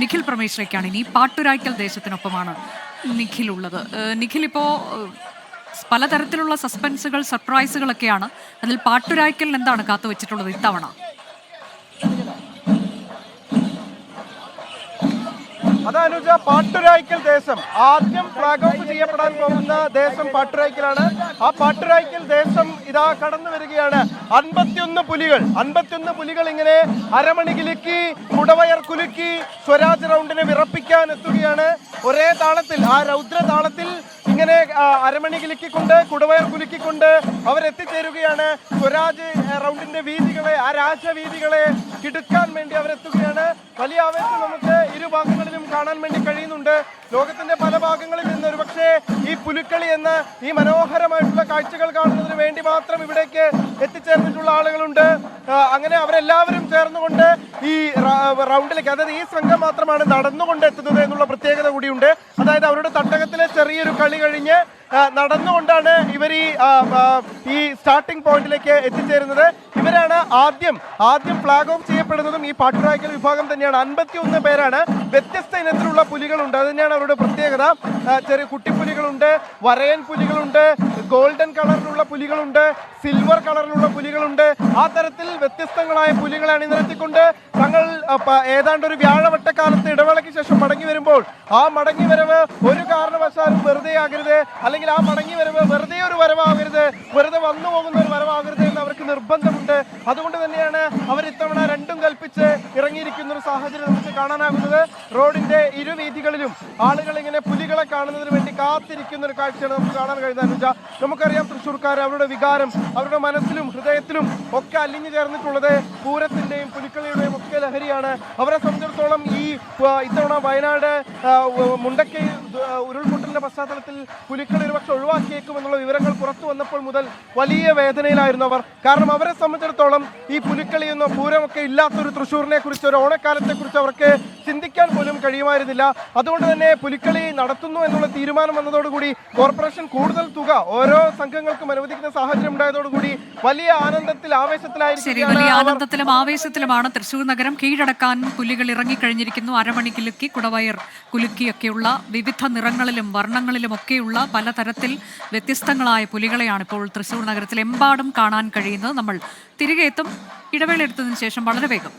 നിഖിൽ പ്രമേശ്വരയ്ക്കാണ് ഇനി പാട്ടുരായ്ക്കൽ ദേശത്തിനൊപ്പമാണ് നിഖിൽ ഉള്ളത് നിഖിൽ ഇപ്പോ പലതരത്തിലുള്ള സസ്പെൻസുകൾ സർപ്രൈസുകളൊക്കെയാണ്. അതിൽ പാട്ടുരായ്ക്കൽ എന്താണ് കാത്തുവച്ചിട്ടുള്ളത് ഇത്തവണ? അതനുജ പാട്ടുരായ്ക്കൽ ദേശം. ആദ്യം ഫ്ലാഗ് ഓഫ് ചെയ്യപ്പെടാൻ പോകുന്ന ദേശം പാട്ടുരായ്ക്കലാണ്. ആ പാട്ടുരായ്ക്കൽ ദേശം ഇതാ കടന്നു വരികയാണ് അൻപത്തിയൊന്ന് പുലികൾ. അൻപത്തിയൊന്ന് പുലികൾ ഇങ്ങനെ അരമണി കുടവ കുലുക്കി സ്വരാജ് റൗണ്ടിനെ വിറപ്പിക്കാൻ എത്തുകയാണ്. ഒരേ താളത്തിൽ ആ രൗദ്ര താളത്തിൽ ഇങ്ങനെ അരമണി കിലുക്കിക്കൊണ്ട് കുടവയർ കുലുക്കിക്കൊണ്ട് അവരെത്തിച്ചേരുകയാണ്. സ്വരാജ് റൗണ്ടിന്റെ വീതികളെ ആ രാജവീതികളെ കിടുക്കാൻ വേണ്ടി അവരെത്തുകയാണ്. വലിയ ആവേശം നമുക്ക് ഇരു ഭാഗങ്ങളിലും കാണാൻ വേണ്ടി കഴിയുന്നുണ്ട്. ലോകത്തിന്റെ പല ഭാഗങ്ങളിൽ നിന്ന് ഒരുപക്ഷെ ഈ പുലിക്കളി എന്ന ഈ മനോഹരമായിട്ടുള്ള കാഴ്ചകൾ കാണുന്നതിന് വേണ്ടി മാത്രം ഇവിടേക്ക് എത്തിച്ചേർന്നിട്ടുള്ള ആളുകളുണ്ട്. അങ്ങനെ അവരെല്ലാവരും ചേർന്നുകൊണ്ട് ഈ റൗണ്ടിലേക്ക് അതായത് ഈ സംഘം മാത്രമാണ് നടന്നുകൊണ്ടെത്തുന്നത് എന്നുള്ള പ്രത്യേകത കൂടിയുണ്ട്. അതായത് അവരുടെ തട്ടകത്തിലെ ചെറിയൊരു കളി കഴിഞ്ഞ് നടന്നുകൊണ്ടാണ് ഇവർ ഈ ഈ സ്റ്റാർട്ടിംഗ് പോയിന്റിലേക്ക് എത്തിച്ചേരുന്നത്. ഇവരാണ് ആദ്യം ആദ്യം ഫ്ലാഗ് ഓഫ് ചെയ്യപ്പെടുന്നതും ഈ പാട്ടുരായ്ക്കൽ വിഭാഗം തന്നെയാണ്. അൻപത്തി ഒന്ന് പേരാണ്. വ്യത്യസ്ത ഇനത്തിലുള്ള പുലികളുണ്ട്. അത് തന്നെയാണ് അവരുടെ പ്രത്യേകത. ചെറിയ കുട്ടിപ്പുലികളുണ്ട് വരയൻ പുലികളുണ്ട് ഗോൾഡൻ കളറിലുള്ള പുലികളുണ്ട് സിൽവർ കളറിലുള്ള പുലികളുണ്ട്. ആ തരത്തിൽ വ്യത്യസ്തങ്ങളായ പുലികളെ അണിനിരത്തിക്കൊണ്ട് തങ്ങൾ ഏതാണ്ട് ഒരു വ്യാഴവട്ടക്കാലത്ത് ഇടവേളയ്ക്ക് ശേഷം മടങ്ങി വരുമ്പോൾ ആ മടങ്ങി വരവ് ഒരു കാരണവശാലും വെറുതെ ആകരുത്. അല്ലെങ്കിൽ ആ മടങ്ങി വരവ് വെറുതെ ഒരു വരവാകരുത്. വെറുതെ വന്നു പോകുന്ന ഒരു വരവാകരുത് എന്ന് അവർക്ക് നിർബന്ധമുണ്ട്. അതുകൊണ്ട് തന്നെയാണ് അവർ ഇത്തവണ രണ്ടും കൽപ്പിച്ച് ഇറങ്ങിയിരിക്കുന്ന ഒരു സാഹചര്യം നമുക്ക് കാണാനാകുന്നത്. റോഡിന്റെ ഇരുവീതികളിലും ആളുകൾ ഇങ്ങനെ പുലികളെ കാണുന്നതിന് വേണ്ടി കാത്തിരിക്കുന്ന ഒരു കാഴ്ചയാണ് നമുക്ക് കാണാൻ കഴിയുന്നത് അനുജ. നമുക്കറിയാം തൃശ്ശൂർക്കാർ അവരുടെ വികാരം അവരുടെ മനസ്സിലും ഹൃദയത്തിലും ഒക്കെ അലിഞ്ഞു ചേർന്നിട്ടുള്ളത് പൂരത്തിന്റെയും പുലിക്കളിയുടെയും ഒക്കെ ലഹരിയാണ്. അവരെ സംബന്ധിച്ചിടത്തോളം ഈ ഇത്തവണ വയനാട് മുണ്ടക്കൈ ഉരുൾപൊട്ടലിന്റെ പശ്ചാത്തലത്തിൽ പുലിക്കളി ഒരുപക്ഷെ ഒഴിവാക്കിയേക്കും എന്നുള്ള വിവരങ്ങൾ പുറത്തു വന്നപ്പോൾ മുതൽ വലിയ വേദനയിലായിരുന്നു അവർ. കാരണം അവരെ സംബന്ധിച്ചിടത്തോളം ഈ പുലിക്കളിയെന്നോ പൂരമൊക്കെ ഇല്ലാത്തൊരു തൃശ്ശൂരിനെ കുറിച്ച് ഒരു ഓണക്കാലത്തെ കുറിച്ച് അവർക്ക് ചിന്തിക്കാൻ പോലും കഴിയുമായിരുന്നില്ല. അതുകൊണ്ട് തന്നെ പുലിക്കളി നടത്തുന്നു എന്നുള്ള തീരുമാനം വന്നതോടുകൂടി കോർപ്പറേഷൻ കൂടുതൽ തുക ഓരോ സംഘങ്ങൾക്കും അനുവദിക്കുന്ന സാഹചര്യം ഉണ്ടായതോടുകൂടി വലിയ ആനന്ദത്തിൽ ശരി ആവേശത്തിലായിരിക്കുകയാണ് വലിയ. ആനന്ദത്തിലും ആവേശത്തിലുമാണ് തൃശൂർ നഗരം കീഴടക്കാൻ പുലികൾ ഇറങ്ങിക്കഴിഞ്ഞിരിക്കുന്നു. അരമണി കിലുക്കി കുടവയർ കുലുക്കിയൊക്കെയുള്ള വിവിധ നിറങ്ങളിലും വർണങ്ങളിലും ഒക്കെയുള്ള പലതരത്തിൽ വ്യത്യസ്തങ്ങളായ പുലികളെയാണ് ഇപ്പോൾ തൃശൂർ നഗരത്തിൽ എമ്പാടും കാണാൻ കഴിയുന്നത്. നമ്മൾ തിരികെ എത്തും. ഇടവേള എടുത്തതിന് ശേഷം വളരെ വേഗം.